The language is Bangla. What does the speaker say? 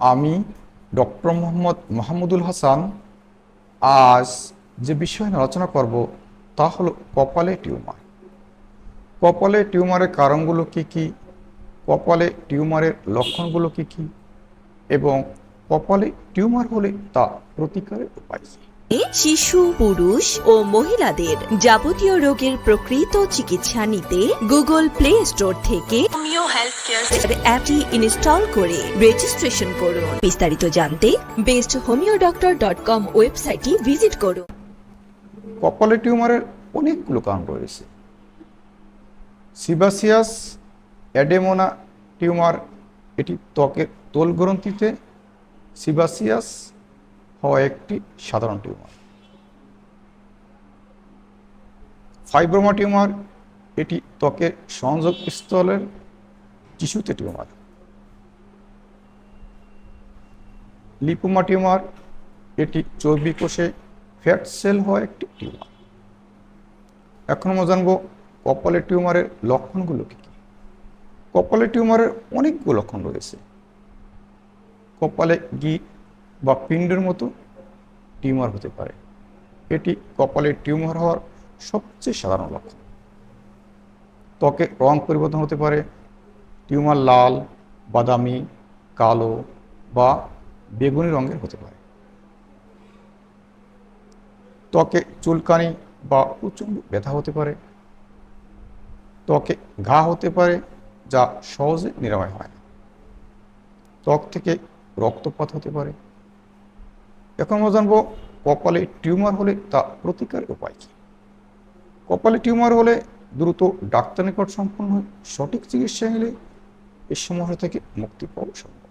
আমি ডক্টর মোহাম্মদ মাহমুদুল হাসান আজ যে বিষয় নিয়ে আলোচনা করব, তা হলো কপালে টিউমার। কপালে টিউমারের কারণগুলো কি কি? কপালে টিউমারের লক্ষণগুলো কি কি? এবং কপালে টিউমার হলে তা প্রতিকারের উপায় কি? শিশু পুরুষ ও মহিলাদের যাবতীয় রোগের প্রকৃত চিকিৎসা নিতে গুগল প্লে স্টোর থেকে অ্যাপটি ইনস্টল করে রেজিস্ট্রেশন করুন। বিস্তারিত জানতে best homeo doctor dot com ওয়েবসাইটটি ভিজিট করুন। কপালে টিউমারের অনেকগুলো কারণ রয়েছে। সিবাসিয়াস অ্যাডেমোনা টিউমার এটি ত্বকের তোল গ্রন্থিতে সিবাসিয়াস হওয়া একটি সাধারণ টিউমার। ফাইব্রোমা টিউমার, এটি ত্বকের সংযোগ স্থলের টিস্যুতে টিউমার। লিপোমা টিউমার, এটি চর্বি কোষে ফ্যাট সেল হওয়া একটি টিউমার। এখন আমরা জানব কপালের টিউমারের লক্ষণগুলো কী কী? কপালের টিউমারের অনেকগুলো লক্ষণ রয়েছে। কপালে গি বা পিণ্ডের মতো টিউমার হতে পারে। এটি কপালের টিউমার হওয়ার সবচেয়ে সাধারণ লক্ষণ। ত্বকে রং পরিবর্তন হতে পারে, টিউমার লাল, বাদামি, কালো বা বেগুনি রঙের হতে পারে। ত্বকে চুলকানি বা প্রচণ্ড ব্যথা হতে পারে। ত্বকে ঘা হতে পারে, যা সহজে নিরাময় হয় না। ত্বক থেকে রক্তপাত হতে পারে। এখন আমরা জানব কপালে টিউমার হলে তা প্রতিকার উপায় কী? কপালে টিউমার হলে দ্রুত ডাক্তার নিকট সম্পন্ন সঠিক চিকিৎসা নিলে এই সমস্যা থেকে মুক্তি পাওয়া সম্ভব।